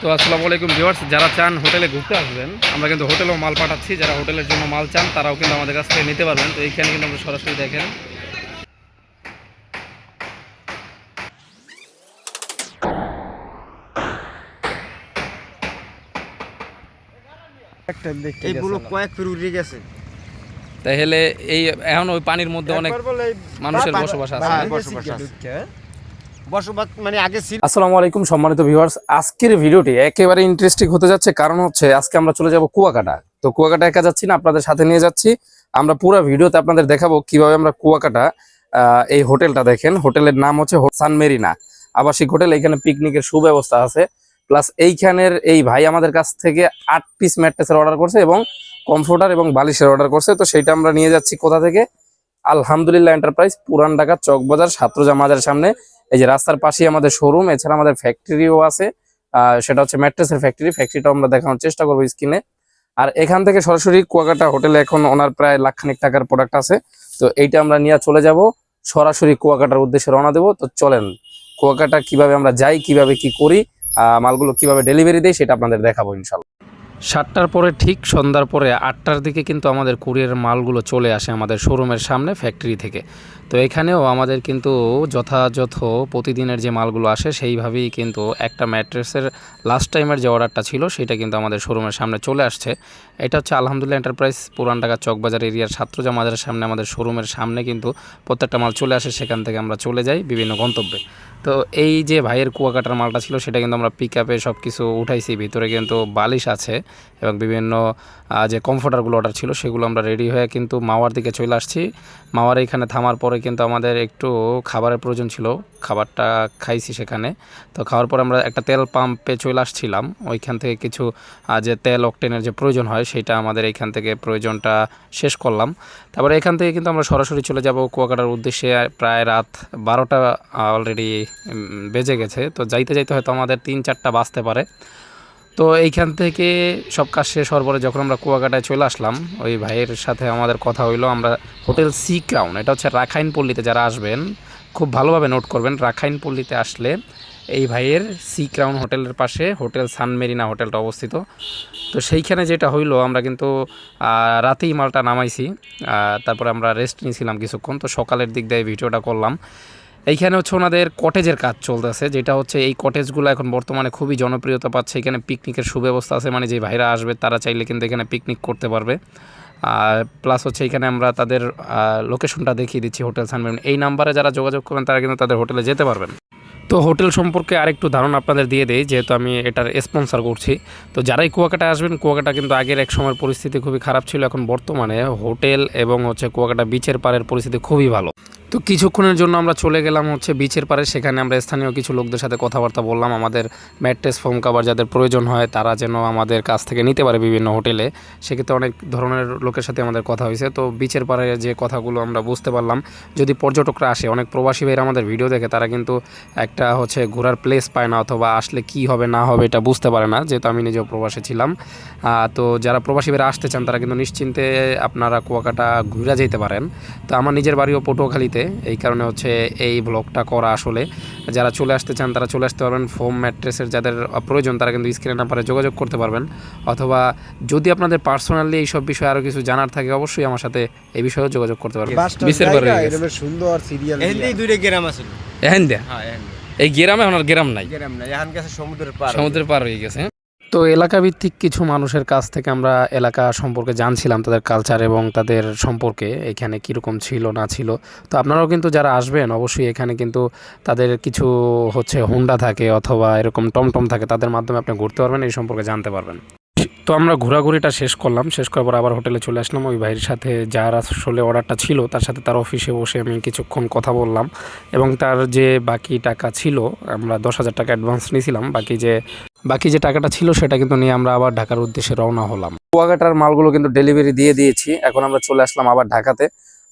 তো আসসালামু আলাইকুম ভিউয়ার্স যারা চান হোটেলে ঘুরতে আসবেন আমরা কিন্তু হোটেলেও মাল পাঠাচ্ছি। যারা হোটেলের জন্য মাল চান তারাও কিন্তু আমাদের কাছ থেকে নিতে পারবেন। তো এইখানে কিন্তু আমরা সরাসরি দেখেন। এইগুলো কয়েক ফির উড়ে গেছে। তাহলে এই এখন ওই পানির মধ্যে অনেক মানুষের বসবাস আছে। বসবাস মানে আগে ছিল। আসসালামু আলাইকুম সম্মানিত ভিউয়ার্স আজকের ভিডিওটি একেবারে ইন্টারেস্টিং হতে যাচ্ছে, কারণ হচ্ছে আজকে আমরা চলে যাব কুয়াকাটা। তো কুয়াকাটা একা যাচ্ছি না, আপনাদের সাথে নিয়ে যাচ্ছি। আমরা পুরো ভিডিওতে আপনাদের দেখাবো কীভাবে আমরা কুয়াকাটা এই হোটেলটা দেখেন। হোটেলের নাম হচ্ছে সান মেরিনা। আবাসিক হোটেল, এখানে পিকনিকের সুব্যবস্থা আছে। প্লাস এইখানের এই ভাই আমাদের কাছ থেকে আট পিস ম্যাট্রেসের অর্ডার করছে এবং কমফোর্টার এবং বালিশের অর্ডার করছে। তো সেটা আমরা নিয়ে যাচ্ছি কোথা থেকে? আলহামদুলিল্লাহ এন্টারপ্রাইজ পুরান ঢাকা চকবাজার, সাত্রজা মাজার সামনে। এই যে রাস্তার পাশেই আমাদের শোরুম এছাড়া আমাদের ফ্যাক্টরিও আছে। সেটা হচ্ছে ম্যাট্রেসের ফ্যাক্টরি ফ্যাক্টরিটাও আমরা দেখানোর চেষ্টা করব স্ক্রিনে আর এখান থেকে সরাসরি কুয়াকাটা হোটেলে এখন ওনার প্রায় লাখখানিক টাকার প্রোডাক্ট আছে। তো এইটা আমরা নিয়ে চলে যাব। সরাসরি কুয়াকাটার উদ্দেশ্যে রওনা দেবো। তো চলেন, কুয়াকাটা কীভাবে আমরা যাই, কীভাবে কি করি মালগুলো কীভাবে ডেলিভারি দেয় সেটা আপনাদের দেখাবো ইনশাল্লাহ। সাতটার পরে ঠিক সন্ধ্যার পরে আটটার দিকে কিন্তু আমাদের কুরিয়ার মালগুলো চলে আসে আমাদের শোরুমের সামনে ফ্যাক্টরি থেকে। তো এখানেও আমাদের কিন্তু যথাযথ প্রতিদিনের যে মালগুলো আসে সেইভাবেই কিন্তু একটা ম্যাট্রেসের লাস্ট টাইমের যে অর্ডারটা ছিল সেটা কিন্তু আমাদের শোরুমের সামনে চলে আসছে। এটা হচ্ছে আলহামদুলিল্লাহ এন্টারপ্রাইজ পুরান ঢাকা চকবাজার এরিয়ার ছাত্রজা মাজারের সামনে আমাদের শোরুমের সামনে কিন্তু প্রত্যেকটা মাল চলে আসে, সেখান থেকে আমরা চলে যাই বিভিন্ন গন্তব্যে। তো এই যে ভাইয়ের কুয়াকাটার মালটা ছিল সেটা কিন্তু আমরা পিক আপে সব কিছু উঠাইছি, ভিতরে কিন্তু বালিশ আছে। এবং বিভিন্ন যে কমফোর্টারগুলো অর্ডার ছিল সেগুলো আমরা রেডি হয়ে কিন্তু মাওয়ার দিকে চলে আসছি। মাওয়ার এখানে থামার পরে কিন্তু আমাদের একটু খাবারের প্রয়োজন ছিল। খাবারটা খাইছি সেখানে। তো খাওয়ার পরে আমরা একটা তেল পাম্পে চলে আসছিলাম। ওইখান থেকে কিছু যে তেল অকটেনের যে প্রয়োজন হয় সেটা আমাদের এখান থেকে প্রয়োজনটা শেষ করলাম। তারপরে এখান থেকে কিন্তু আমরা সরাসরি চলে যাব কুয়াকাটার উদ্দেশ্যে। প্রায় রাত বারোটা অলরেডি বেজে গেছে। তো যাইতে যাইতে হয়তো আমাদের তিন চারটা বাজতে পারে। তো এইখান থেকে সব কাজ শেষ হওয়ার পরে যখন আমরা কুয়াকাটায় চলে আসলাম, ওই ভাইয়ের সাথে আমাদের কথা হইল, আমরা হোটেল সি ক্রাউন, এটা হচ্ছে রাখাইন পল্লীতে যারা আসবেন, খুব ভালোভাবে নোট করবেন, রাখাইন পল্লীতে আসলে এই ভাইয়ের সি ক্রাউন হোটেলের পাশে, হোটেল সান মেরিনা হোটেলটা অবস্থিত। তো সেইখানে যেটা হইল, আমরা কিন্তু রাতেই মালটা নামাইছি তারপরে আমরা রেস্ট নিয়েছিলাম কিছুক্ষণ। তো সকালের দিক দিয়ে ভিডিওটা করলাম। এইখানে হচ্ছে ওনাদের কটেজের কাজ চলতেছে, যেটা হচ্ছে এই কটেজগুলো এখন বর্তমানে খুবই জনপ্রিয়তা পাচ্ছে, এখানে পিকনিকের সুব্যবস্থা আছে মানে যে ভাইরা আসবে তারা চাইলে কিন্তু এখানে পিকনিক করতে পারবে। আর প্লাস হচ্ছে এখানে আমরা তাদের লোকেশনটা দেখিয়ে দিচ্ছি হোটেল সানবেন এই নাম্বারে যারা যোগাযোগ করবেন, তারা কিন্তু তাদের হোটেলে যেতে পারবেন। তো হোটেল সম্পর্কে আরেকটু ধারণা আপনাদের দিয়ে দেই, যেহেতু আমি এটার স্পন্সর করছি। তো যারাই কুয়াকাটা আসবেন, কুয়াকাটা কিন্তু আগের এক সময়ের পরিস্থিতি খুবই খারাপ ছিল, এখন বর্তমানে হোটেল এবং হচ্ছে কুয়াকাটা বিচের পাড়ের পরিস্থিতি খুবই ভালো। তো কিছুক্ষণের জন্য আমরা চলে গেলাম হচ্ছে বিচের পাড়ে, সেখানে আমরা স্থানীয় কিছু লোকদের সাথে কথাবার্তা বললাম। আমাদের ম্যাট্রেস ফোম কাভার যাদের প্রয়োজন হয়, তারা যেন আমাদের কাছ থেকে নিতে পারে বিভিন্ন হোটেলে। সেক্ষেত্রে অনেক ধরনের লোকের সাথে আমাদের কথা হয়েছে। তো বিচের পাড়ে যে কথাগুলো আমরা বুঝতে পারলাম, যদি পর্যটকরা আসে, অনেক প্রবাসী ভাইরা আমাদের ভিডিও দেখে, তারা কিন্তু একটা হচ্ছে ঘোরার প্লেস পায় না অথবা আসলে কি হবে না হবে এটা বুঝতে পারে না যেহেতু আমি নিজেও প্রবাসে ছিলাম। তো যারা প্রবাসী বেড়ে আসতে চান তারা কিন্তু নিশ্চিন্তে আপনারা কুয়াকাটা ঘুরে যেতে পারেন। তো আমার নিজের বাড়িও পটুয়াখালীতে এই কারণে হচ্ছে এই ব্লগটা করা আসলে। যারা চলে আসতে চান তারা চলে আসতে পারবেন। ফোম ম্যাট্রেসের যাদের প্রয়োজন তারা কিন্তু স্ক্রিনে নাম্বারে যোগাযোগ করতে পারবেন। অথবা যদি আপনাদের পার্সোনালি এইসব বিষয়ে আরও কিছু জানার থাকে অবশ্যই আমার সাথে এই বিষয়েও যোগাযোগ করতে পারবেন। সুন্দর সিরিয়াল দুইটা গ্রাম আছে। এখন দেয়া হ্যাঁ এহেন্দি। এই গ্রামে এখন আর গ্রাম নাই। গ্রাম নাই এখান কাছে সমুদ্রের পার সমুদ্রের পার হয়ে গেছে। তো এলাকা ভিত্তিক কিছু মানুষের কাছ থেকে আমরা এলাকা সম্পর্কে জানছিলাম তাদের কালচার এবং তাদের সম্পর্কে এখানে কীরকম ছিল না ছিল। তো আপনারাও কিন্তু যারা আসবেন অবশ্যই এখানে কিন্তু তাদের কিছু হচ্ছে হুন্ডা থাকে অথবা এরকম টমটম থাকে তাদের মাধ্যমে আপনি ঘুরতে পারবেন এই সম্পর্কে জানতে পারবেন। তো আমরা ঘোরাঘুরিটা শেষ করলাম, শেষ করার পর আবার হোটেলে চলে আসলাম। ওই ভাইয়ের সাথে যার আসলে অর্ডারটা ছিল, তার সাথে তার অফিসে বসে আমি কিছুক্ষণ কথা বললাম এবং তার যে বাকি টাকা ছিল, আমরা দশ হাজার টাকা অ্যাডভান্স নিয়েছিলাম। বাকি যে বাকি যে টাকাটা ছিল সেটা কিন্তু নিয়ে আমরা আবার ঢাকার উদ্দেশ্যে রওনা হলাম। কুয়াকাটার মালগুলো কিন্তু ডেলিভারি দিয়ে দিয়েছি। এখন আমরা চলে আসলাম আবার ঢাকাতে।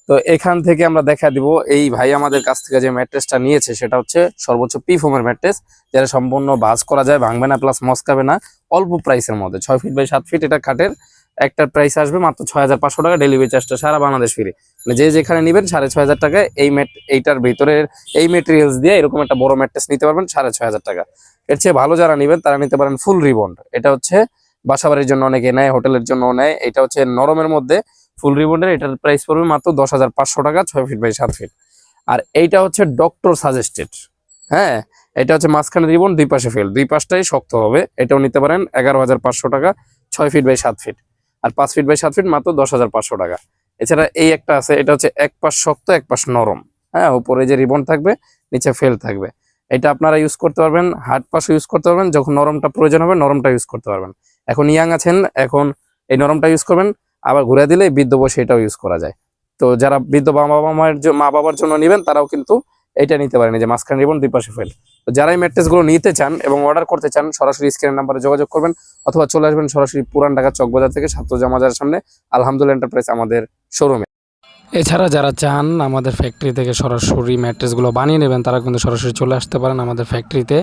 তো এখান থেকে আমরা দেখা দিব, এই ভাই আমাদের কাছ থেকে যে ম্যাট্রেসটা নিয়েছে, সেটা হচ্ছে সর্বোচ্চ পি ফোমের ম্যাট্রেস, যেটা সম্পূর্ণ বাস করা যায়, ভাঙবে না প্লাস মস্কাবে না, অল্প প্রাইসের মধ্যে, ছয় ফিট বাই সাত ফিট এটা খাটের একটা প্রাইস আসবে মাত্র ছয় হাজার পাঁচশো টাকা ডেলিভারি চার্জটা সারা বাংলাদেশ ফিরে। মানে যে যেখানে নেবেন সাড়ে ছয় হাজার টাকায় এই ম্যাট, এইটার ভিতরে এই মেটেরিয়ালস দিয়ে এরকম একটা বড় ম্যাট্রেস নিতে পারবেন সাড়ে ছয় হাজার টাকা। এর চেয়ে ভালো যারা নেবেন, তারা নিতে পারেন ফুল রিবন্ড এটা হচ্ছে বাসাবাড়ির জন্য অনেকে নেয়, হোটেলের জন্য নেয়, এটা হচ্ছে নরমের মধ্যে ফুল রিবন্ডের এটার প্রাইস পড়বে মাত্র দশ হাজার পাঁচশো টাকা, ছয় ফিট বাই সাত ফিট আর এইটা হচ্ছে ডক্টর সাজেস্টেড হ্যাঁ এটা হচ্ছে মাঝখানে রিবন দুই পাশে ফেল দুই পাশটাই শক্ত হবে, এটাও নিতে পারেন এগারো হাজার পাঁচশো টাকা, ছয় ফিট বাই সাত ফিট আর পাঁচ ফিট বাই সাত ফিট মাত্র দশ হাজার পাঁচশো টাকা। এছাড়া এই একটা আছে, এটা হচ্ছে এক পাশ শক্ত, এক পাশ নরম। হ্যাঁ উপরে যে রিবন থাকবে, নিচে ফেল থাকবে। এটা আপনারা ইউজ করতে পারবেন হার্ড পাশও ইউজ করতে পারবেন, যখন নরমটা প্রয়োজন হবে, নরমটা ইউজ করতে পারবেন। এখন ইয়াং আছেন, এখন এই নরমটা ইউজ করবেন আবার ঘুরে দিলে বৃদ্ধ বসে এটাও ইউজ করা যায়। তো যারা বৃদ্ধ বাবা মায়ের মা বাবার জন্য নেবেন, তারাও কিন্তু এটা নিতে পারেন। যে মাঝখানে রিবন দুই পাশে ফেল তো যারা এই ম্যাট্রেসগুলো নিতে চান এবং অর্ডার করতে চান, সরাসরি স্ক্রিনের নাম্বারে যোগাযোগ করবেন অথবা চলে আসবেন সরাসরি পুরান ঢাকা চকবাজার থেকে ছাত্র জামাজার সামনে আলহামদুল্লাহ এন্টারপ্রাইজ আমাদের শোরুমে এছাড়া যারা চান আমাদের ফ্যাক্টরি থেকে সরাসরি ম্যাট্রেসগুলো বানিয়ে নেবেন, তারা কিন্তু সরাসরি চলে আসতে পারেন আমাদের ফ্যাক্টরিতে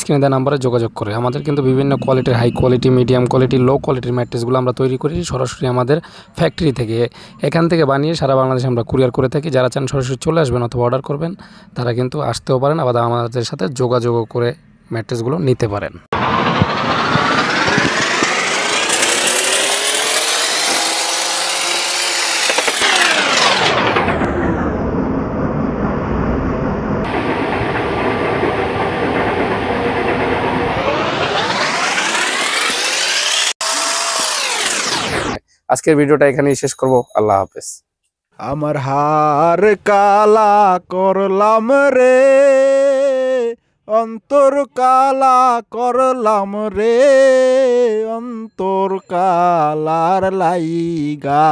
স্ক্রিনে দেওয়া নাম্বারে যোগাযোগ করে। আমাদের কিন্তু বিভিন্ন কোয়ালিটির high quality medium quality low কোয়ালিটির ম্যাট্রেসগুলো আমরা তৈরি করি সরাসরি আমাদের ফ্যাক্টরি থেকে। এখান থেকে বানিয়ে সারা বাংলাদেশে আমরা কুরিয়ার করে থাকি। যারা চান সরাসরি চলে আসবেন অথবা অর্ডার করবেন, তারা কিন্তু আসতেও পারেন। আবার আমাদের সাথে যোগাযোগও করে ম্যাট্রেসগুলো নিতে পারেন। আজকের ভিডিওটা এখানেই শেষ করব। আল্লাহ হাফেজ। আমার হার কালা করলাম রে, অন্তর কালা করলাম রে, অন্তর কালার লাইগা।